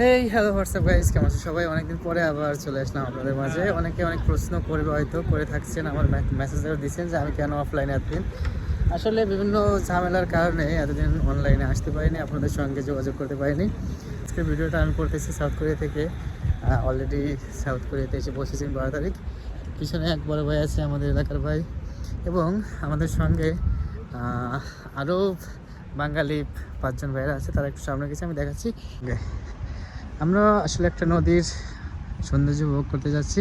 Hey hello WhatsApp guys কেমন আছো সবাই? অনেকদিন পরে আবার চলে আসলাম আপনাদের মাঝে। অনেকে অনেক প্রশ্ন করবে হয়তো করে থাকছেন আমার মেসেজও দিচ্ছেন যে আমি কেন অফলাইনে এতদিন? আসলে বিভিন্ন ঝামেলার কারণে এতদিন অনলাইনে আসতে পারিনি আপনাদের সঙ্গে যোগাযোগ করতে পারিনি। আজকের ভিডিওটা আমি করতেছি সাউথ কোরিয়া থেকে। অলরেডি সাউথ কোরিয়াতে এসে পৌঁছেছি বারো তারিখ। পিছনে এক বড় ভাই আছে আমাদের এলাকার ভাই এবং আমাদের সঙ্গে আরও বাঙালি পাঁচজন ভাইয়েরা আছে তারা একটু সামনে গেছে আমি দেখাচ্ছি। আমরা আসলে একটা নদীর সৌন্দর্য উপভোগ করতে যাচ্ছি।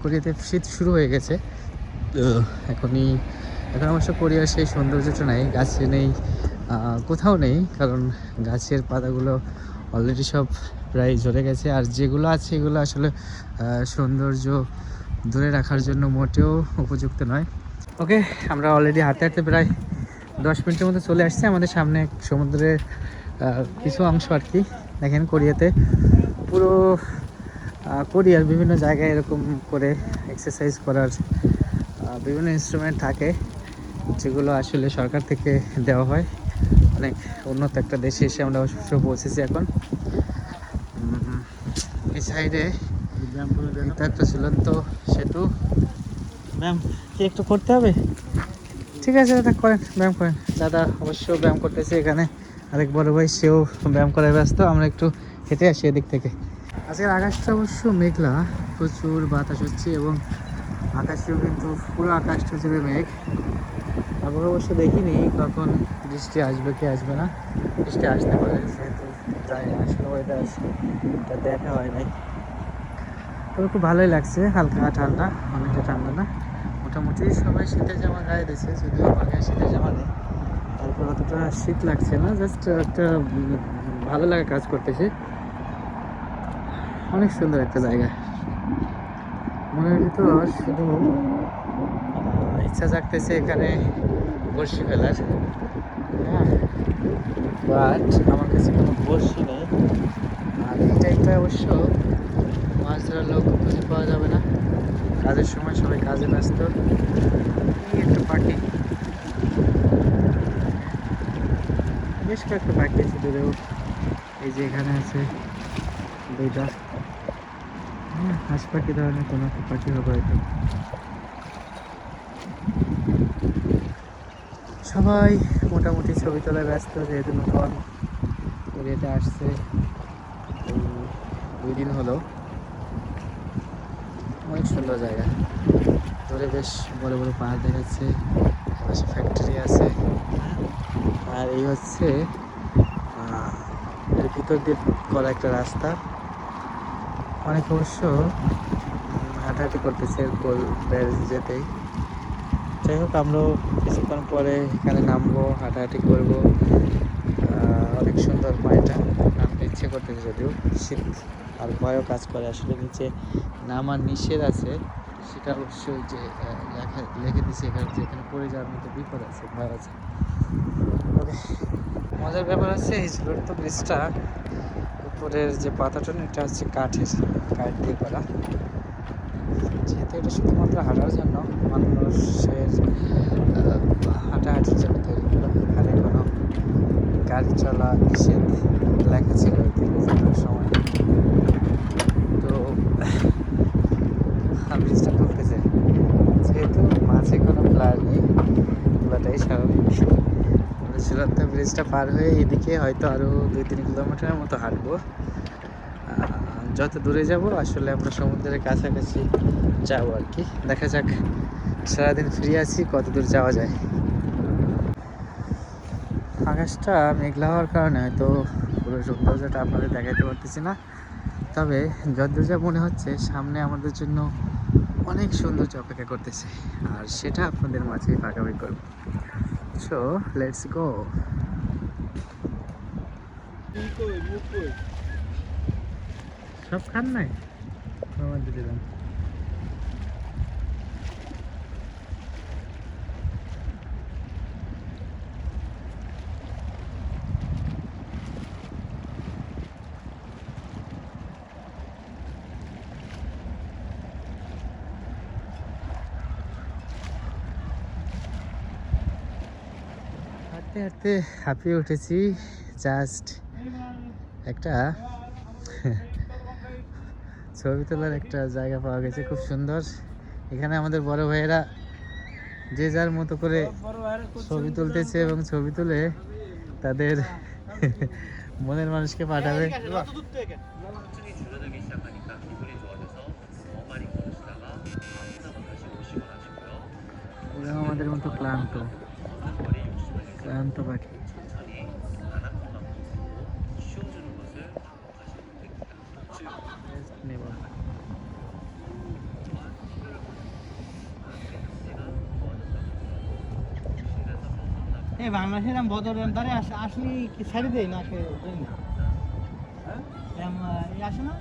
কোরিয়াতে শীত শুরু হয়ে গেছে। তো এখনই এখন অবশ্য কোরিয়ার সেই সৌন্দর্যটা নেই গাছে নেই কোথাও নেই কারণ গাছের পাতাগুলো অলরেডি সব প্রায় ঝরে গেছে। আর যেগুলো আছে এগুলো আসলে সৌন্দর্য ধরে রাখার জন্য মোটেও উপযুক্ত নয়। ওকে আমরা অলরেডি হাঁটতে হাঁটতে প্রায় দশ মিনিটের মধ্যে চলে আসছে। আমাদের সামনে সমুদ্রের কিছু অংশ আর কি। দেখেন কোরিয়াতে পুরো কোরিয়ার বিভিন্ন জায়গায় এরকম করে এক্সারসাইজ করার বিভিন্ন ইনস্ট্রুমেন্ট থাকে যেগুলো আসলে সরকার থেকে দেওয়া হয়। অনেক উন্নত একটা দেশে এসে আমরা অবশ্য পৌঁছেছি এখন। এই সাইডে এটা একটা ঝুলন্ত সেতু। ব্যায়াম কি একটু করতে হবে? ঠিক আছে দাদা করেন ব্যায়াম করেন। দাদা অবশ্য ব্যায়াম করতেছে এখানে। আরেক বড় ভাই, সেও ব্যায়াম করায় ব্যস্ত। আমরা একটু হেঁটে আসি এদিক থেকে। আজকের আকাশটা অবশ্য মেঘলা, প্রচুর বাতাস হচ্ছে এবং আকাশেও কিন্তু পুরো আকাশটা জুড়ে মেঘ। আবার অবশ্য দেখিনি, কখন বৃষ্টি আসবে, কি আসবে না। বৃষ্টি আসতে পারে, যেহেতু যাই না, আসলে ওয়েদার এটা দেখা হয় নাই। তবে খুব ভালোই লাগছে, হালকা ঠান্ডা, অনেকটা ঠান্ডা না। মোটামুটি সবাই শীতের জামা গায়ে দিয়েছে যদিও আমার গায়ে শীতের জামা নেই। তারপর অতটা শীত লাগছে না জাস্ট একটা ভালো লাগা কাজ করতেছে। অনেক সুন্দর একটা জায়গা। মনের ভিতর শুধু ইচ্ছা জাগতেছে এখানে বড়শি ফেলার। হ্যাঁ বাট আমার কাছে কোনো বড়শি নেই। আর এই টাইমটা অবশ্য মাছ ধরার লোক খুঁজে পাওয়া যাবে না। কাজের সময় সবাই কাজে ব্যস্ত। এই একটা পাখি বেশ কয়েকটা পাখি আছে দূরেও। এই যে এখানে আছে দুইটা। হ্যাঁ হাঁস পাখি ধরনের কোনো পাখি হবে হয়তো। সবাই মোটামুটি ছবি তোলায় ব্যস্ত, যেহেতু নতুন কোরিয়াতে আসছে। দুই দিন হলো। অনেক সুন্দর জায়গা। ধরে বেশ বড় বড় পাহাড় দেখাচ্ছে। আর এই হচ্ছে এর ভিতর দিয়ে করা একটা রাস্তা। অনেক অবশ্য হাঁটাহাঁটি করতেছে এরপর বের যেতেই। যাই হোক, আমরাও কিছুক্ষণ পরে এখানে নামবো, হাঁটাহাঁটি করব। অনেক সুন্দর পায়টা নামতে ইচ্ছে করতেছে যদিও। শীত আর ভয়ও কাজ করে। আসলে নিচে নামার নিষেধ আছে। সেটা অবশ্যই যে লেখা, লিখে দিচ্ছে এখানে যে, এখানে পড়ে যাওয়ার মতো বিপদ আছে, ভয় আছে। মজার ব্যাপার হচ্ছে এই তো ব্রিজটা উপরের যে পাতাটা না, এটা হচ্ছে কাঠের কাঠ দিয়ে করা। যেহেতু এটা শুধুমাত্র হাঁটার জন্য মানুষের আহ, হাঁটাহাঁটির জন্য তৈরি করা এখানে কোনো গাড়ি চলা নিষেধ লেখা ছিল আর কি বেশিরভাগ সময় তো ব্রিজটা খুলতেছে যেহেতু মাঝে কোনো প্লার নেই খোলাটাই স্বাভাবিক আমরা ঝুলন্ত ব্রিজটা পার হয়ে এদিকে হয়তো আরও দুই তিন কিলোমিটারের মতো হাঁটবো। যত দূরে যাব, আসলে আমরা সমুদ্রের কাছাকাছি যাব আর কি। দেখা যাক, সারাদিন ফ্রি আছি, কত দূর যাওয়া যায়। আকাশটা মেঘলা হওয়ার কারণে হয়তো পুরো সৌন্দর্যটা আপনাদের দেখাতে পারতেছি না। তবে যতদূর যা মনে হচ্ছে, সামনে আমাদের জন্য অনেক সৌন্দর্য অপেক্ষা করতেছে। আর সেটা আপনাদের মাঝে ভাগাভাগি করব। সো লেটস গো সব খান নাই? আমার দিলাম হাঁটতে হাঁটতে হাঁপিয়ে উঠেছি জাস্ট একটা ছবি তোলার একটা জায়গা পাওয়া গেছে, খুব সুন্দর। এখানে আমাদের বড় ভাইয়েরা যে যার মতো করে ছবি তুলতেছে এবং ছবি তুলে তাদের মনের মানুষকে পাঠাবে। আমাদের মতো ক্লান্ত ক্লান্ত পাখি। এই বাংলাদেশের এরম বদর দ্বারে আসলে কি ছেড়ে দেয় না সে না। এরম, আহ, আসে না?